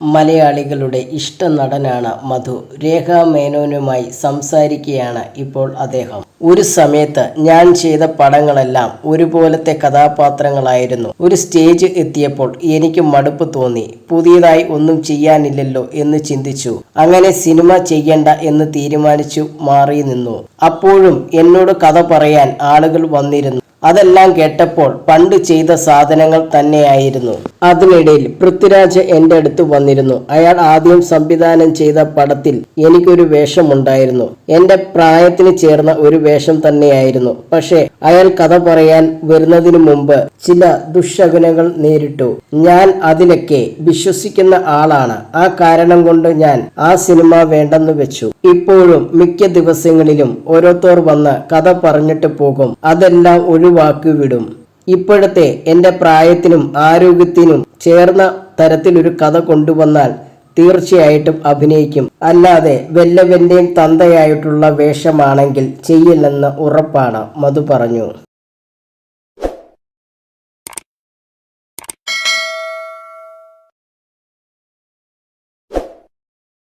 മലയാളികളുടെ ഇഷ്ട നടനാണ് മധു. രേഖാ മേനോനുമായി സംസാരിക്കുകയാണ് ഇപ്പോൾ അദ്ദേഹം. ഒരു സമയത്ത് ഞാൻ ചെയ്ത പടങ്ങളെല്ലാം ഒരുപോലത്തെ കഥാപാത്രങ്ങളായിരുന്നു. ഒരു സ്റ്റേജ് എത്തിയപ്പോൾ എനിക്ക് മടുപ്പ് തോന്നി. പുതിയതായി ഒന്നും ചെയ്യാനില്ലല്ലോ എന്ന് ചിന്തിച്ചു. അങ്ങനെ സിനിമ ചെയ്യണ്ട എന്ന് തീരുമാനിച്ചു മാറി നിന്നു. അപ്പോഴും എന്നോട് കഥ പറയാൻ ആളുകൾ വന്നിരുന്നു. അതെല്ലാം കേട്ടപ്പോൾ പണ്ട് ചെയ്ത സാധനങ്ങൾ തന്നെയായിരുന്നു. അതിനിടയിൽ പൃഥ്വിരാജ് എന്റെ അടുത്ത് വന്നിരുന്നു. അയാൾ ആദ്യം സംവിധാനം ചെയ്ത പടത്തിൽ എനിക്കൊരു വേഷമുണ്ടായിരുന്നു. എന്റെ പ്രായത്തിന് ചേർന്ന ഒരു വേഷം തന്നെയായിരുന്നു. പക്ഷേ അയാൾ കഥ പറയാൻ വരുന്നതിന് മുമ്പ് ചില ദുശകനങ്ങൾ നേരിട്ടു. ഞാൻ അതിലൊക്കെ വിശ്വസിക്കുന്ന ആളാണ്. ആ കാരണം കൊണ്ട് ഞാൻ ആ സിനിമ വേണ്ടെന്ന് വെച്ചു. ഇപ്പോഴും മിക്ക ദിവസങ്ങളിലും ഓരോരുത്തർ വന്ന് കഥ പറഞ്ഞിട്ട് പോകും. അതെല്ലാം ഒഴിവാക്കി വിടും ഇപ്പോഴത്തെ എന്റെ പ്രായത്തിനും ആരോഗ്യത്തിനും ചേർന്ന തരത്തിലൊരു കഥ കൊണ്ടുവന്നാൽ തീർച്ചയായിട്ടും അഭിനയിക്കും. അല്ലാതെ വല്ലവന്റെയും തന്തയായിട്ടുള്ള വേഷമാണെങ്കിൽ ചെയ്യില്ലെന്ന് ഉറപ്പാണ് മധു പറഞ്ഞു.